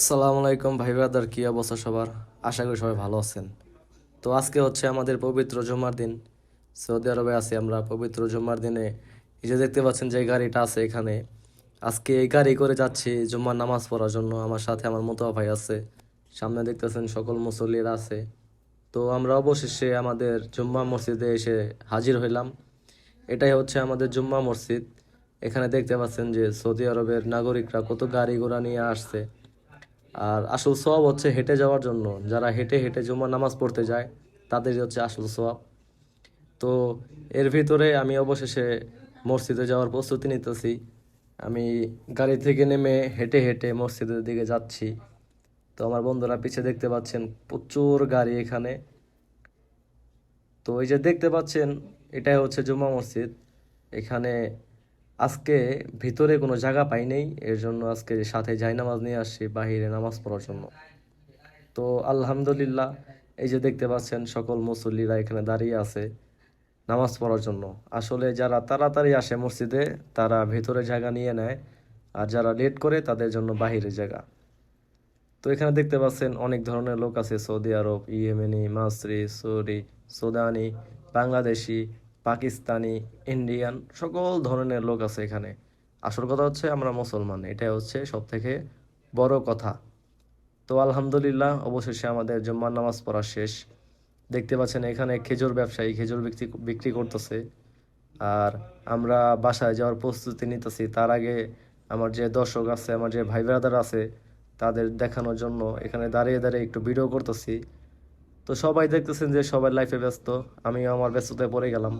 আসসালামু আলাইকুম ভাই ব্রাদার, কি অবস্থা সবার? আশা করি সবাই ভালো আছেন। তো আজকে হচ্ছে আমাদের পবিত্র জুম্মার দিন। সৌদি আরবে আছি আমরা, পবিত্র জুম্মার দিনে। এই যে দেখতে পাচ্ছেন যে গাড়িটা আছে এখানে। আজকে এই গাড়ি করে যাচ্ছি জুম্মার নামাজ পড়ার জন্য। আমার সাথে আমার মতো ভাই আছে। সামনে দেখতেছেন সকল মুসল্লিরা আছে। তো আমরা অবশেষে আমাদের জুম্মা মসজিদে এসে হাজির হইলাম। এটাই হচ্ছে আমাদের জুম্মা মসজিদ। এখানে দেখতে পাচ্ছেন যে সৌদি আরবের নাগরিকরা কত গাড়ি ঘোড়া নিয়ে আসছে। আর আসল সওয়াব হচ্ছে হেঁটে যাওয়ার জন্য। যারা হেঁটে হেঁটে জুম্মার নামাজ পড়তে যায়, তাদের হচ্ছে আসল সওয়াব। তো এর ভিতরে আমি অবশেষে মসজিদে যাওয়ার প্রস্তুতি নিতেছি। আমি গাড়ি থেকে নেমে হেঁটে হেঁটে মসজিদের দিকে যাচ্ছি। তো আমার বন্ধুরা পিছে দেখতে পাচ্ছেন প্রচুর গাড়ি এখানে। তো এই যে দেখতে পাচ্ছেন, এটাই হচ্ছে জুম্মা মসজিদ। এখানে আজকে ভিতরে কোনো জায়গা পাই নাই, এর জন্য আজকে সাথে যাই নামাজ নিয়ে আসছি, বাহিরে নামাজ পড়ার জন্য। তো আলহামদুলিল্লাহ, এই যে দেখতে পাচ্ছেন সকল মুসল্লিরা এখানে দাঁড়িয়ে আছে নামাজ পড়ার জন্য। আসলে যারা তাড়াতাড়ি আসে মসজিদে, তারা ভেতরে জায়গা নিয়ে নেয়, আর যারা লেট করে, তাদের জন্য বাহিরে জায়গা। তো এখানে দেখতে পাচ্ছেন অনেক ধরনের লোক আছে, সৌদি আরব, ইয়েমেনি, মাসরি, সৌরি, সুদানি, বাংলাদেশি পাকিস্তানি, ইন্ডিয়ান, সকল ধরনের লোক আছে এখানে। আসল কথা হচ্ছে আমরা মুসলমান, এটাই হচ্ছে সব থেকে বড় কথা। তো আলহামদুলিল্লাহ, অবশেষে আমাদের জুম্মার নামাজ পড়া শেষ। দেখতে পাচ্ছেন এখানে খেজুর ব্যবসায়ী, খেজুর বিক্রি বিক্রি করতেছে। আর আমরা বাসায় যাওয়ার প্রস্তুতি নিতেছি। তার আগে আমার যে দর্শক আছে, আমার যে ভাই ব্রাদার আছে, তাদের দেখানোর জন্য এখানে দাঁড়িয়ে দাঁড়িয়ে একটু ভিডিও করতেছি। তো সবাই দেখতেছেন যে সবাই লাইফে ব্যস্ত আমিও আমার ব্যস্ততায় পড়ে গেলাম।